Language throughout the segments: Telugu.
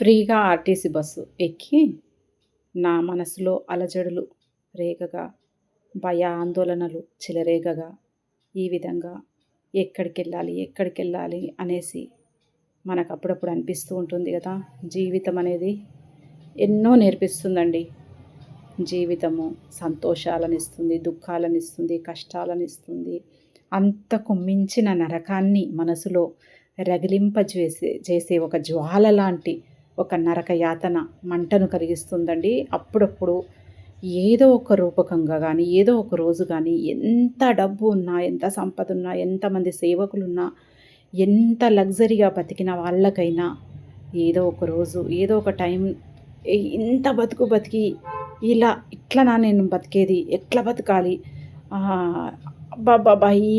ఫ్రీగా ఆర్టీసీ బస్సు ఎక్కి నా మనసులో అలజడులు రేగగా భయ ఆందోళనలు చెలరేగగా ఈ విధంగా ఎక్కడికెళ్ళాలి ఎక్కడికెళ్ళాలి అనేసి మనకు అప్పుడప్పుడు అనిపిస్తూ ఉంటుంది కదా. జీవితం అనేది ఎన్నో నేర్పిస్తుందండి. జీవితము సంతోషాలను ఇస్తుంది దుఃఖాలను ఇస్తుంది కష్టాలను ఇస్తుంది అంతకు మించిన నరకాన్ని మనసులో రగిలింపజేసే చేసే ఒక జ్వాల లాంటి ఒక నరక యాతన మంటను కలిగిస్తుందండి అప్పుడప్పుడు ఏదో ఒక రూపకంగా కానీ ఏదో ఒక రోజు కానీ ఎంత డబ్బు ఉన్నా ఎంత సంపద ఉన్నా ఎంతమంది సేవకులున్నా ఎంత లగ్జరీగా బతికిన వాళ్ళకైనా ఏదో ఒక రోజు ఏదో ఒక టైం ఇంత బతుకు బతికి ఇలా ఇట్లనా నేను బతికేది ఎట్లా బతకాలి? బాబా ఈ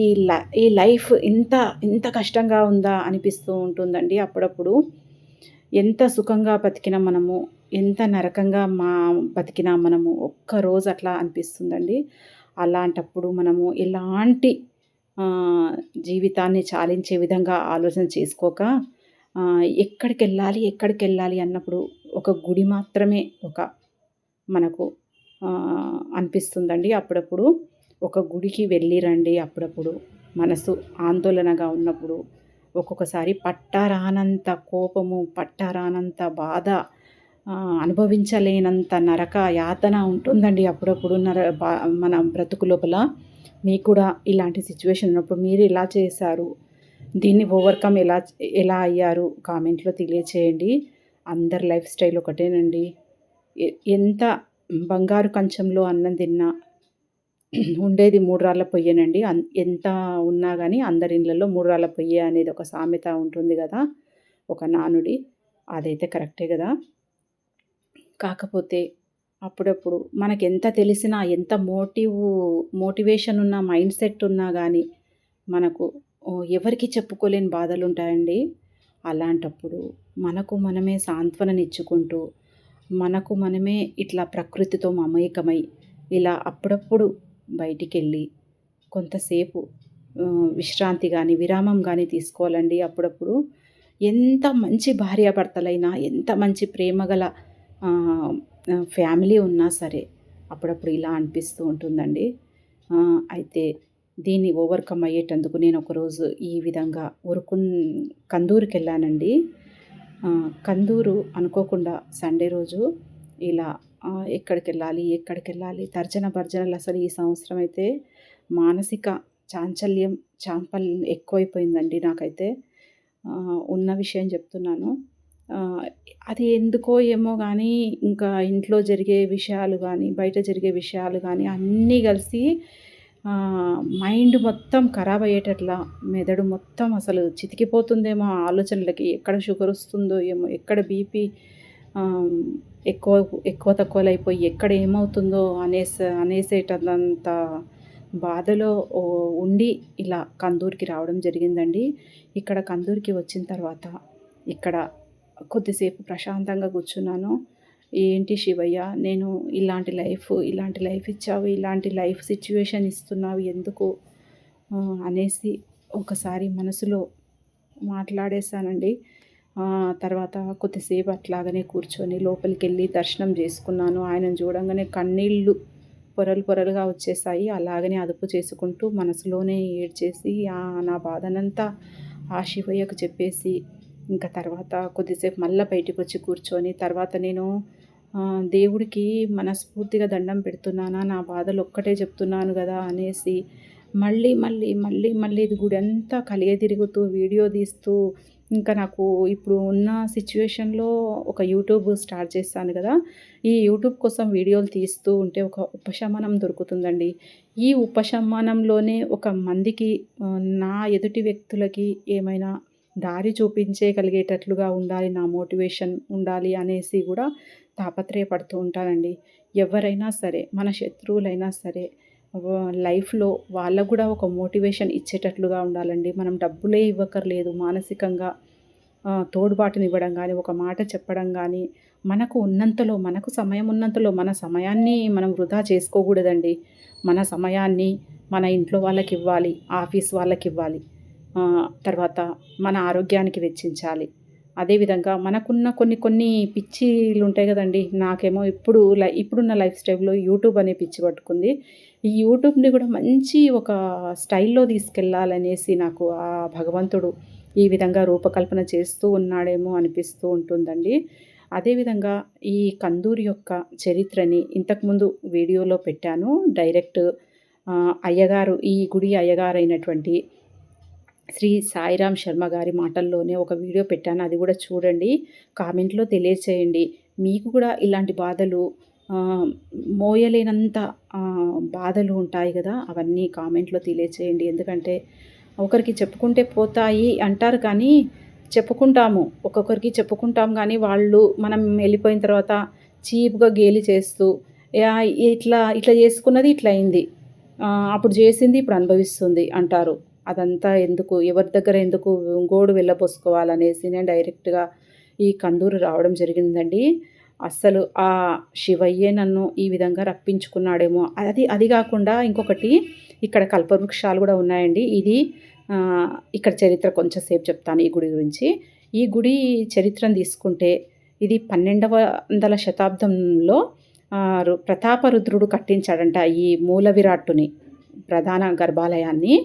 ఈ లైఫ్ ఇంత ఇంత కష్టంగా ఉందా అనిపిస్తూ ఉంటుందండి అప్పుడప్పుడు. ఎంత సుఖంగా బతికిన మనము ఎంత నరకంగా మా బతికినా మనము ఒక్కరోజు అట్లా అనిపిస్తుందండి. అలాంటప్పుడు మనము ఎలాంటి జీవితాన్ని చాలించే విధంగా ఆలోచన చేసుకోక ఎక్కడికి వెళ్ళాలి ఎక్కడికి వెళ్ళాలి అన్నప్పుడు ఒక గుడి మాత్రమే ఒక మనకు అనిపిస్తుందండి. అప్పుడప్పుడు ఒక గుడికి వెళ్ళి రండి అప్పుడప్పుడు మనసు ఆందోళనగా ఉన్నప్పుడు ఒక్కొక్కసారి పట్టరానంత కోపము పట్టరానంత బాధ అనుభవించలేనంత నరక యాతన ఉంటుందండి అప్పుడప్పుడు నర బా మన బ్రతుకు లోపల. మీకు కూడా ఇలాంటి సిచ్యువేషన్ ఉన్నప్పుడు మీరు ఎలా చేశారు? దీన్ని ఓవర్కమ్ ఎలా ఎలా అయ్యారు? కామెంట్లో తెలియచేయండి. అందరి లైఫ్ స్టైల్ ఒకటేనండి. ఎంత బంగారు కంచంలో అన్నం తిన్నా ఉండేది మూడు రాళ్ళ పొయ్యేనండి ఎంత ఉన్నా కానీ అందరి ఇళ్ళల్లో మూడు రాళ్ళ పొయ్యి అనేది ఒక సామెత ఉంటుంది కదా ఒక నానుడి. అదైతే కరెక్టే కదా కాకపోతే అప్పుడప్పుడు మనకి ఎంత తెలిసినా ఎంత మోటివ్ మోటివేషన్ ఉన్న మైండ్ సెట్ ఉన్నా కానీ మనకు ఎవరికి చెప్పుకోలేని బాధలు ఉంటాయండి అలాంటప్పుడు మనకు మనమే సాంత్వననిచ్చుకుంటూ మనకు మనమే ఇట్లా ప్రకృతితో మమేకమై ఇలా అప్పుడప్పుడు బయటికి వెళ్ళి కొంతసేపు విశ్రాంతి కానీ విరామం కానీ తీసుకోవాలండి. అప్పుడప్పుడు ఎంత మంచి భార్యాభర్తలైనా ఎంత మంచి ప్రేమ గల ఫ్యామిలీ ఉన్నా సరే అప్పుడప్పుడు ఇలా అనిపిస్తూ ఉంటుందండి. అయితే దీన్ని ఓవర్కమ్ అయ్యేటందుకు నేను ఒకరోజు ఈ విధంగా ఉరుకు కందూరుకి వెళ్ళానండి కందూరు అనుకోకుండా సండే రోజు ఇలా ఎక్కడికి వెళ్ళాలి ఎక్కడికి వెళ్ళాలి తర్జన భర్జనలు అసలు ఈ సంవత్సరం అయితే మానసిక చాంచల్యం చాంపల్ ఎక్కువైపోయిందండి నాకైతే. ఉన్న విషయం చెప్తున్నాను. అది ఎందుకో ఏమో కానీ ఇంకా ఇంట్లో జరిగే విషయాలు కానీ బయట జరిగే విషయాలు కానీ అన్నీ కలిసి మైండ్ మొత్తం ఖరాబ్ అయ్యేటట్లా మెదడు మొత్తం అసలు చితికిపోతుందేమో ఆలోచనలకి. ఎక్కడ షుగర్ వస్తుందో ఏమో ఎక్కడ బీపీ ఎక్కువ ఎక్కువ తక్కువలు అయిపోయి ఎక్కడ ఏమవుతుందో అనేసే అనేసేటంత బాధలో ఉండి ఇలా కందూరికి రావడం జరిగిందండి. ఇక్కడ కందూరికి వచ్చిన తర్వాత ఇక్కడ కొద్దిసేపు ప్రశాంతంగా కూర్చున్నాను. ఏంటి శివయ్య నేను ఇలాంటి లైఫ్ ఇలాంటి లైఫ్ ఇచ్చావు ఇలాంటి లైఫ్ సిచ్యువేషన్ ఇస్తున్నావు ఎందుకు? అనేసి ఒకసారి మనసులో మాట్లాడేశానండి. తర్వాత కొద్దిసేపు అట్లాగనే కూర్చొని లోపలికి వెళ్ళి దర్శనం చేసుకున్నాను. ఆయనను చూడంగానే కన్నీళ్ళు పొరలు పొరలుగా వచ్చేసాయి. అలాగనే అదుపు చేసుకుంటూ మనసులోనే ఏడ్చేసి నా బాధనంతా ఆ శివయ్యకు చెప్పేసి ఇంకా తర్వాత కొద్దిసేపు మళ్ళీ బయటకు వచ్చి కూర్చొని తర్వాత నేను దేవుడికి మనస్ఫూర్తిగా దండం పెడుతున్నానా నా బాధలు ఒక్కటే చెప్తున్నాను కదా అనేసి మళ్ళీ మళ్ళీ మళ్ళీ మళ్ళీ ఇది గుడి అంతా కలిగే తిరుగుతూ వీడియో తీస్తూ ఇంకా నాకు ఇప్పుడు ఉన్న సిచ్యువేషన్లో ఒక యూట్యూబ్ స్టార్ట్ చేస్తాను కదా. ఈ యూట్యూబ్ కోసం వీడియోలు తీస్తూ ఉంటే ఒక ఉపశమనం దొరుకుతుందండి. ఈ ఉపశమనంలోనే ఒక మందికి నా ఎదుటి వ్యక్తులకి ఏమైనా దారి చూపించేయగలిగేటట్లుగా ఉండాలి నా మోటివేషన్ ఉండాలి అనేసి కూడా తాపత్రయపడుతూ ఉంటానండి. ఎవరైనా సరే మన శత్రువులైనా సరే లైఫ్లో వాళ్ళకు కూడా ఒక మోటివేషన్ ఇచ్చేటట్లుగా ఉండాలండి. మనం డబ్బులే ఇవ్వకర్లేదు మానసికంగా తోడ్పాటుని ఇవ్వడం కానీ ఒక మాట చెప్పడం కానీ మనకు ఉన్నంతలో మనకు సమయం ఉన్నంతలో మన సమయాన్ని మనం వృధా చేసుకోకూడదండి. మన సమయాన్ని మన ఇంట్లో వాళ్ళకి ఇవ్వాలి ఆఫీస్ వాళ్ళకి ఇవ్వాలి తర్వాత మన ఆరోగ్యానికి వెచ్చించాలి. అదేవిధంగా మనకున్న కొన్ని కొన్ని పిచ్చిలు ఉంటాయి కదండి. నాకేమో ఇప్పుడు లై ఇప్పుడున్న లైఫ్ స్టైల్లో యూట్యూబ్ అనే పిచ్చి పట్టుకుంది. ఈ యూట్యూబ్ని కూడా మంచి ఒక స్టైల్లో తీసుకెళ్ళాలనేసి నాకు ఆ భగవంతుడు ఈ విధంగా రూపకల్పన చేస్తూ ఉన్నాడేమో అనిపిస్తూ ఉంటుందండి. అదేవిధంగా ఈ కందూరి యొక్క చరిత్రని ఇంతకుముందు వీడియోలో పెట్టాను. డైరెక్ట్ అయ్యగారు ఈ గుడి అయ్యగారైనటువంటి శ్రీ సాయిరామ్ శర్మ గారి మాటల్లోనే ఒక వీడియో పెట్టాను. అది కూడా చూడండి. కామెంట్లో తెలియచేయండి. మీకు కూడా ఇలాంటి బాధలు మోయలేనంత బాధలు ఉంటాయి కదా అవన్నీ కామెంట్లో తెలియచేయండి. ఎందుకంటే ఒకరికి చెప్పుకుంటే పోతాయి అంటారు కానీ చెప్పుకుంటాము. ఒక్కొక్కరికి చెప్పుకుంటాం కానీ వాళ్ళు మనం వెళ్ళిపోయిన తర్వాత చీప్గా గేలి చేస్తూ ఇట్లా ఇట్లా చేసుకున్నది ఇట్లా అయింది. అప్పుడు చేసింది ఇప్పుడు అనుభవిస్తుంది అంటారు. అదంతా ఎందుకు ఎవరి దగ్గర ఎందుకు గోడు వెళ్ళబోసుకోవాలనేసి నేను డైరెక్ట్గా ఈ కందూరు రావడం జరిగిందండి. అస్సలు ఆ శివయ్యే నన్ను ఈ విధంగా రప్పించుకున్నాడేమో. అది అది కాకుండా ఇంకొకటి ఇక్కడ కల్పవృక్షాలు కూడా ఉన్నాయండి. ఇది ఇక్కడ చరిత్ర కొంచెం సేపు చెప్తాను ఈ గుడి గురించి. ఈ గుడి చరిత్రను తీసుకుంటే ఇది పన్నెండవ వందల శతాబ్దంలో ప్రతాపరుద్రుడు కట్టించాడంట ఈ మూల విరాట్టుని ప్రధాన గర్భాలయాన్ని.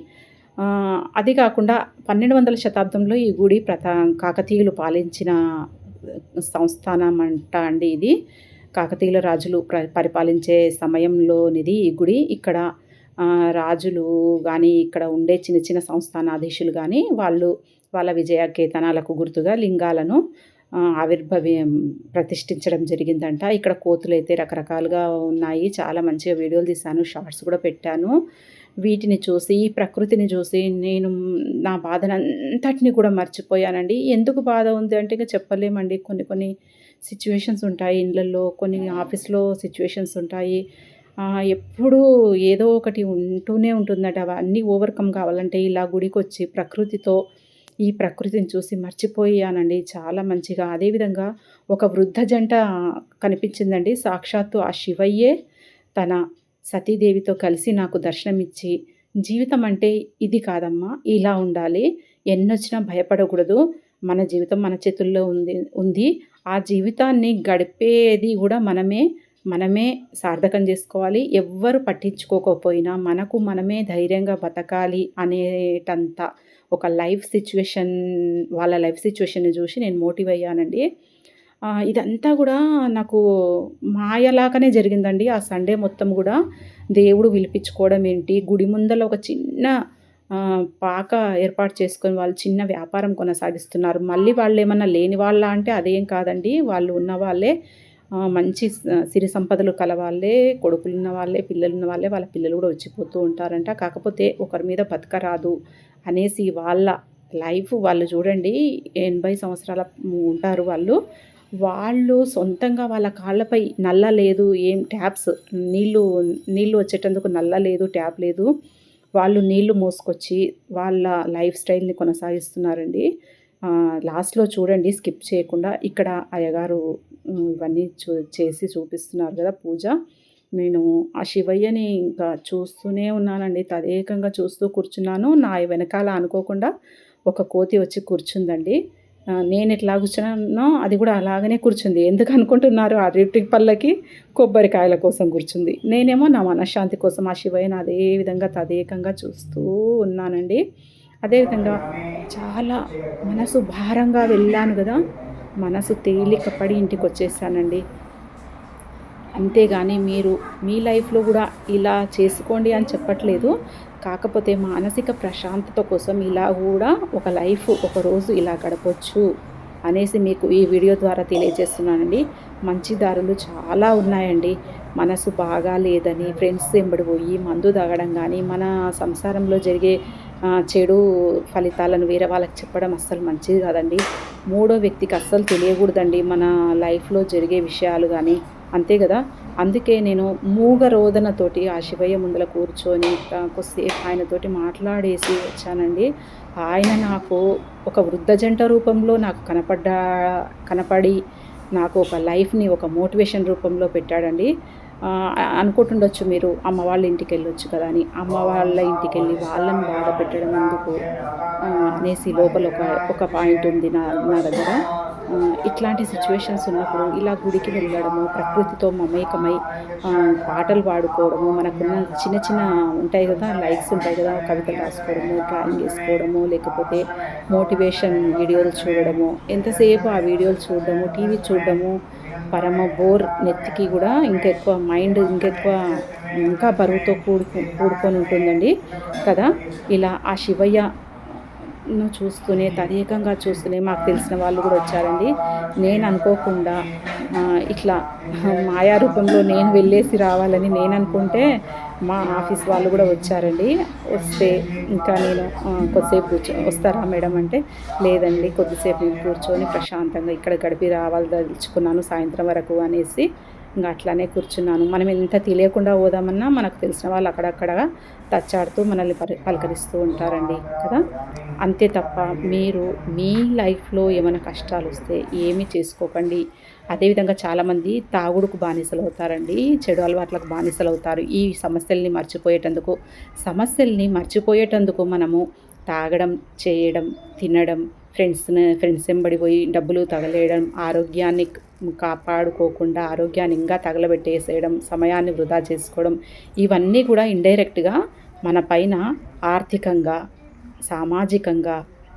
అది కాకుండా పన్నెండు వందల శతాబ్దంలో ఈ గుడి ప్రతా కాకతీయులు పాలించిన సంస్థానం అంట అండి ఇది. కాకతీయుల రాజులు ప్ర పరిపాలించే సమయంలోనిది ఈ గుడి. ఇక్కడ రాజులు కానీ ఇక్కడ ఉండే చిన్న చిన్న సంస్థానాధీశులు కానీ వాళ్ళు వాళ్ళ విజయ కేతనాలకు గుర్తుగా లింగాలను ఆవిర్భవి ప్రతిష్ఠించడం జరిగిందంట. ఇక్కడ కోతులు అయితే రకరకాలుగా ఉన్నాయి. చాలా మంచిగా వీడియోలు తీశాను. షార్ట్స్ కూడా పెట్టాను. వీటిని చూసి ఈ ప్రకృతిని చూసి నేను నా బాధనంతటిని కూడా మర్చిపోయానండి. ఎందుకు బాధ ఉంది అంటే ఇంకా చెప్పలేమండి. కొన్ని కొన్ని సిచ్యువేషన్స్ ఉంటాయి ఇళ్ళల్లో కొన్ని ఆఫీస్లో సిచ్యువేషన్స్ ఉంటాయి. ఎప్పుడూ ఏదో ఒకటి ఉంటూనే ఉంటుందట అవన్నీ ఓవర్కమ్ కావాలంటే ఇలా గుడికి వచ్చి ప్రకృతితో ఈ ప్రకృతిని చూసి మర్చిపోయానండి. చాలా మంచిగా. అదేవిధంగా ఒక వృద్ధ జంట కనిపించిందండి. సాక్షాత్తు ఆ శివయ్యే తన సతీదేవితో కలిసి నాకు దర్శనమిచ్చి జీవితం అంటే ఇది కాదమ్మా ఇలా ఉండాలి. ఎన్నొచ్చినా భయపడకూడదు. మన జీవితం మన చేతుల్లో ఉంది ఉంది. ఆ జీవితాన్ని గడిపేది కూడా మనమే. మనమే సార్థకం చేసుకోవాలి. ఎవ్వరు పట్టించుకోకపోయినా మనకు మనమే ధైర్యంగా బతకాలి అనేటంత ఒక లైఫ్ సిచ్యువేషన్ వాళ్ళ లైఫ్ సిచ్యువేషన్ని చూసి నేను మోటివ్ అయ్యానండి. ఇదంతా కూడా నాకు మాయలాగానే జరిగిందండి. ఆ సండే మొత్తం కూడా దేవుడు పిలిపించుకోవడం ఏంటి? గుడి ముందల ఒక చిన్న పాక ఏర్పాటు చేసుకొని వాళ్ళు చిన్న వ్యాపారం కొనసాగిస్తున్నారు. మళ్ళీ వాళ్ళు ఏమన్నా లేని వాళ్ళ అంటే అదేం కాదండి. వాళ్ళు ఉన్న వాళ్ళే మంచి సిరి సంపదలు కలవాళ్ళే కొడుకులు ఉన్న వాళ్ళే పిల్లలు ఉన్న వాళ్ళే వాళ్ళ పిల్లలు కూడా వచ్చిపోతూ ఉంటారంట. కాకపోతే ఒకరి మీద బతకరాదు అనేసి వాళ్ళ లైఫ్ వాళ్ళు చూడండి ఎనభై సంవత్సరాల ఉంటారు వాళ్ళు. వాళ్ళు సొంతంగా వాళ్ళ కాళ్ళపై నల్ల లేదు ఏం ట్యాప్స్ నీళ్ళు నీళ్ళు వచ్చేటందుకు నల్ల లేదు ట్యాప్ లేదు. వాళ్ళు నీళ్ళు మోసుకొచ్చి వాళ్ళ లైఫ్ స్టైల్ని కొనసాగిస్తున్నారండి. లాస్ట్లో చూడండి స్కిప్ చేయకుండా ఇక్కడ అయ్యగారు ఇవన్నీ చూ చేసి చూపిస్తున్నారు కదా పూజ. నేను ఆ శివయ్యని ఇంకా చూస్తూనే ఉన్నానండి. తదేకంగా చూస్తూ కూర్చున్నాను. నా వెనకాల అనుకోకుండా ఒక కోతి వచ్చి కూర్చుందండి. నేను ఎట్లా కూర్చున్నానో అది కూడా అలాగనే కూర్చుంది. ఎందుకు అనుకుంటున్నారు? ఆ రిటి పళ్ళకి కొబ్బరికాయల కోసం కూర్చుంది. నేనేమో నా మనశ్శాంతి కోసం ఆ శివయ్యను అదే విధంగా తదేకంగా చూస్తూ ఉన్నానండి. అదేవిధంగా చాలా మనసు భారంగా వెళ్ళాను కదా. మనసు తేలిక పడి ఇంటికి వచ్చేసానండి. అంతేగాని మీరు మీ లైఫ్లో కూడా ఇలా చేసుకోండి అని చెప్పట్లేదు. కాకపోతే మానసిక ప్రశాంతత కోసం ఇలా కూడా ఒక లైఫ్ ఒక రోజు ఇలా గడపచ్చు అనేసి మీకు ఈ వీడియో ద్వారా తెలియజేస్తున్నానండి. మంచి దారులు చాలా ఉన్నాయండి. మనసు బాగా లేదని ఫ్రెండ్స్ వెంబడి పోయి మందు తాగడం కానీ మన సంసారంలో జరిగే చెడు ఫలితాలను వేరే వాళ్ళకి చెప్పడం అస్సలు మంచిది కాదండి. మూడో వ్యక్తికి అస్సలు తెలియకూడదండి. మన లైఫ్లో జరిగే విషయాలు కానీ అంతే కదా? అందుకే నేను మూగ రోదనతోటి ఆ శివయ్య ముందల కూర్చొని కొద్దిసేపు ఆయనతోటి మాట్లాడేసి వచ్చానండి. ఆయన నాకు ఒక వృద్ధ జంట రూపంలో నాకు కనపడ్డా కనపడి నాకు ఒక లైఫ్ని ఒక మోటివేషన్ రూపంలో పెట్టాడండి. అనుకుంటుండొచ్చు మీరు అమ్మ వాళ్ళ ఇంటికి వెళ్ళొచ్చు కదా అని. అమ్మ వాళ్ళ ఇంటికి వెళ్ళి వాళ్ళని బాధ పెట్టడం ఎందుకు అనేసి లోపల ఒక ఒక పాయింట్ ఉంది నా నా దగ్గర. ఇట్లాంటి సిచ్యువేషన్స్ ఉన్నప్పుడు ఇలా గుడికి వెళ్ళడము ప్రకృతితో మమేకమై పాటలు పాడుకోవడము మనకున్న చిన్న చిన్న ఉంటాయి కదా లైక్స్ ఉంటాయి కదా కవితలు రాసుకోవడము డ్రాయింగ్ వేసుకోవడము లేకపోతే మోటివేషన్ వీడియోలు చూడడము. ఎంతసేపు ఆ వీడియోలు చూడడము టీవీ చూడడము పరమ బోర్ నెత్తికి కూడా ఇంకెక్కువ మైండ్ ఇంకెక్కువ ఇంకా బరువుతో కూడుకు కూడుకొని ఉంటుందండి కదా. ఇలా ఆ శివయ్య ను చూస్తూనే తదేకంగా చూస్తూనే మాకు తెలిసిన వాళ్ళు కూడా వచ్చారండి. నేను అనుకోకుండా ఇట్లా మాయా రూపంలో నేను వెళ్ళేసి రావాలని నేను అనుకుంటే మా ఆఫీస్ వాళ్ళు కూడా వచ్చారండి. వస్తే ఇంకా నేను కొద్దిసేపు కూర్చో వస్తారా మేడం అంటే లేదండి కొద్దిసేపు నేను కూర్చొని ప్రశాంతంగా ఇక్కడ గడిపి రావాలి తలుచుకున్నాను సాయంత్రం వరకు అనేసి ఇంకా అట్లానే కూర్చున్నాను. మనం ఎంత తెలియకుండా పోదామన్నా మనకు తెలిసిన వాళ్ళు అక్కడక్కడ తచ్చాడుతూ మనల్ని పరి పలకరిస్తూ ఉంటారండి కదా? అంతే తప్ప మీరు మీ లైఫ్లో ఏమైనా కష్టాలు వస్తే ఏమి చేసుకోకండి. అదేవిధంగా చాలామంది తాగుడుకు బానిసలు అవుతారండి చెడు అలవాట్లకు బానిసలు అవుతారు ఈ సమస్యల్ని మర్చిపోయేటందుకు సమస్యల్ని మర్చిపోయేటందుకు మనము తాగడం చేయడం తినడం ఫ్రెండ్స్ ఫ్రెండ్స్ వెంబడి పోయి డబ్బులు తగలేయడం ఆరోగ్యాన్ని కాపాడుకోకుండా ఆరోగ్యాన్ని ఇంకా తగలబెట్టేసేయడం సమయాన్ని వృధా చేసుకోవడం ఇవన్నీ కూడా ఇండైరెక్ట్గా మన పైన ఆర్థికంగా సామాజికంగా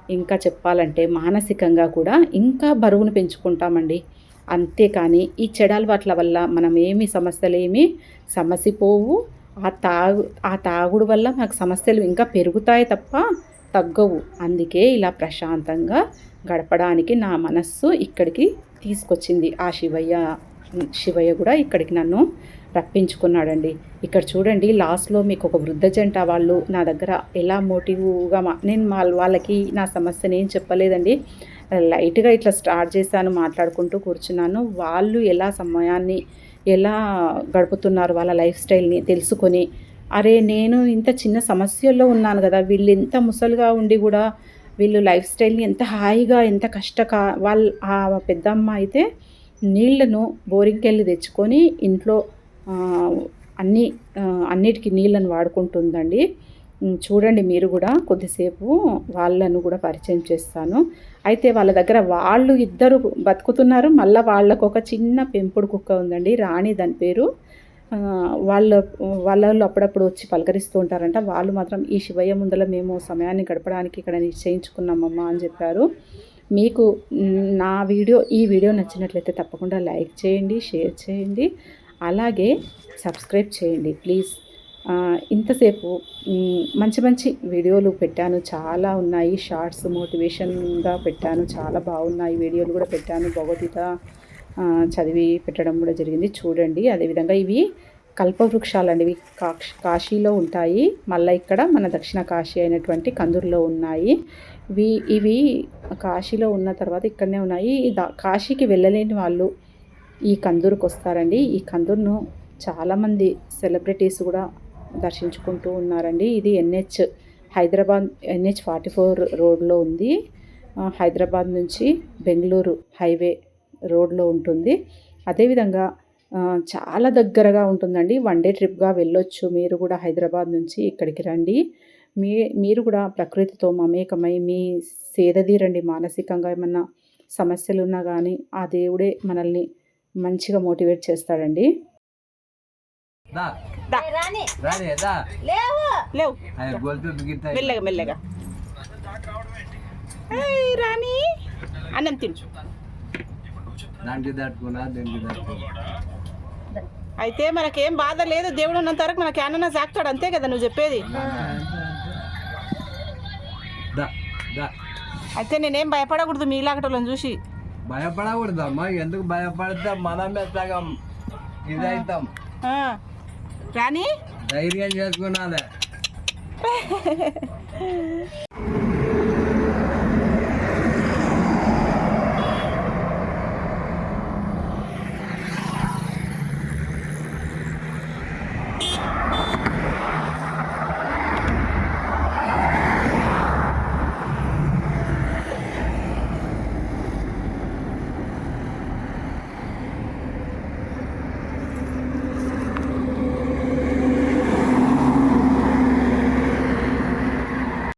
ఇంకా చెప్పాలంటే మానసికంగా కూడా ఇంకా బరువును పెంచుకుంటామండి. అంతేకాని ఈ చెడలవాట్ల వల్ల మనం ఏమి సమస్యలు ఏమి సమసిపోవు. ఆ తాగు ఆ తాగుడు వల్ల మాకు సమస్యలు ఇంకా పెరుగుతాయి తప్ప తగ్గవు. అందుకే ఇలా ప్రశాంతంగా గడపడానికి నా మనస్సు ఇక్కడికి తీసుకొచ్చింది. ఆ శివయ్య శివయ్య కూడా ఇక్కడికి నన్ను రప్పించుకున్నాడండి. ఇక్కడ చూడండి లాస్ట్లో మీకు ఒక వృద్ధ జంట వాళ్ళు నా దగ్గర ఎలా మోటివ్గా మా నేను మా వాళ్ళకి నా సమస్యని ఏం చెప్పలేదండి. లైట్గా ఇట్లా స్టార్ట్ చేశాను మాట్లాడుకుంటూ కూర్చున్నాను. వాళ్ళు ఎలా సమయాన్ని ఎలా గడుపుతున్నారు వాళ్ళ లైఫ్ స్టైల్ని తెలుసుకొని అరే నేను ఇంత చిన్న సమస్యల్లో ఉన్నాను కదా వీళ్ళు ఎంత ముసలుగా ఉండి కూడా వీళ్ళు లైఫ్ స్టైల్ని ఎంత హాయిగా ఎంత కష్టక వాళ్ళ ఆ పెద్దమ్మ అయితే నీళ్ళను బోరింగ్కి వెళ్ళి తెచ్చుకొని ఇంట్లో అన్ని అన్నిటికీ నీళ్ళను వాడుకుంటుందండి. చూడండి మీరు కూడా కొద్దిసేపు వాళ్ళను కూడా పరిచయం చేస్తాను. అయితే వాళ్ళ దగ్గర వాళ్ళు ఇద్దరు బతుకుతున్నారు మళ్ళీ వాళ్ళకు ఒక చిన్న పెంపుడు కుక్క ఉందండి రాణి దాని పేరు. వాళ్ళ వాళ్ళు అప్పుడప్పుడు వచ్చి పలకరిస్తూ ఉంటారంట. వాళ్ళు మాత్రం ఈ శివయ్య ముందల మేము సమయాన్ని గడపడానికి ఇక్కడ నిశ్చయించుకున్నామమ్మా అని చెప్పారు. మీకు నా వీడియో ఈ వీడియో నచ్చినట్లయితే తప్పకుండా లైక్ చేయండి షేర్ చేయండి అలాగే సబ్స్క్రైబ్ చేయండి. ప్లీజ్. ఇంతసేపు మంచి మంచి వీడియోలు పెట్టాను. చాలా ఉన్నాయి. షార్ట్స్ మోటివేషన్గా పెట్టాను. చాలా బాగున్నాయి. వీడియోలు కూడా పెట్టాను. భగవద్గీత చదివి పెట్టడం కూడా జరిగింది. చూడండి అదేవిధంగా ఇవి కల్పవృక్షాలు అండి ఇవి కాక్ష కాశీలో ఉంటాయి. మళ్ళీ ఇక్కడ మన దక్షిణ కాశీ అయినటువంటి కందూరులో ఉన్నాయి. ఇవి ఇవి కాశీలో ఉన్న తర్వాత ఇక్కడనే ఉన్నాయి. దా- కాశీకి వెళ్ళలేని వాళ్ళు ఈ కందూరుకు వస్తారండి. ఈ కందూరును చాలామంది సెలబ్రిటీస్ కూడా దర్శించుకుంటూ ఉన్నారండి. ఇది NH Hyderabad NH forty four రోడ్లో ఉంది. హైదరాబాద్ నుంచి బెంగళూరు హైవే రోడ్లో ఉంటుంది. అదేవిధంగా చాలా దగ్గరగా ఉంటుందండి. వన్ డే ట్రిప్గా వెళ్ళొచ్చు. మీరు కూడా హైదరాబాద్ నుంచి ఇక్కడికి రండి. మీ మీరు కూడా ప్రకృతితో మమేకమై మీ సేదదీరండి. మానసికంగా ఏమన్నా సమస్యలు ఉన్నా కానీ ఆ దేవుడే మనల్ని మంచిగా మోటివేట్ చేస్తాడండి. దా. దా. రాని. దా. లేవు. లేవు. అయ్య గోల్పే బిగితాయి మెల్లగా మెల్లగా. ఏయ్, రాణి అన్నం తిను. దానికి దీనికి తట్టుకున్నా అయితే మనకేం బాధ లేదు. దేవుడు ఉన్నంత వరకు మనకి ఏమన్నా సాక్తాడు. అంతే కదా నువ్వు చెప్పేది? అయితే నేనేం భయపడకూడదు మీలాగటోళ్ళని చూసి. భయపడకూడదమ్మా. ఎందుకు భయపడితే మనమే సగం ఇదైతాం. రాణి? ధైర్యం చేసుకున్నాలే.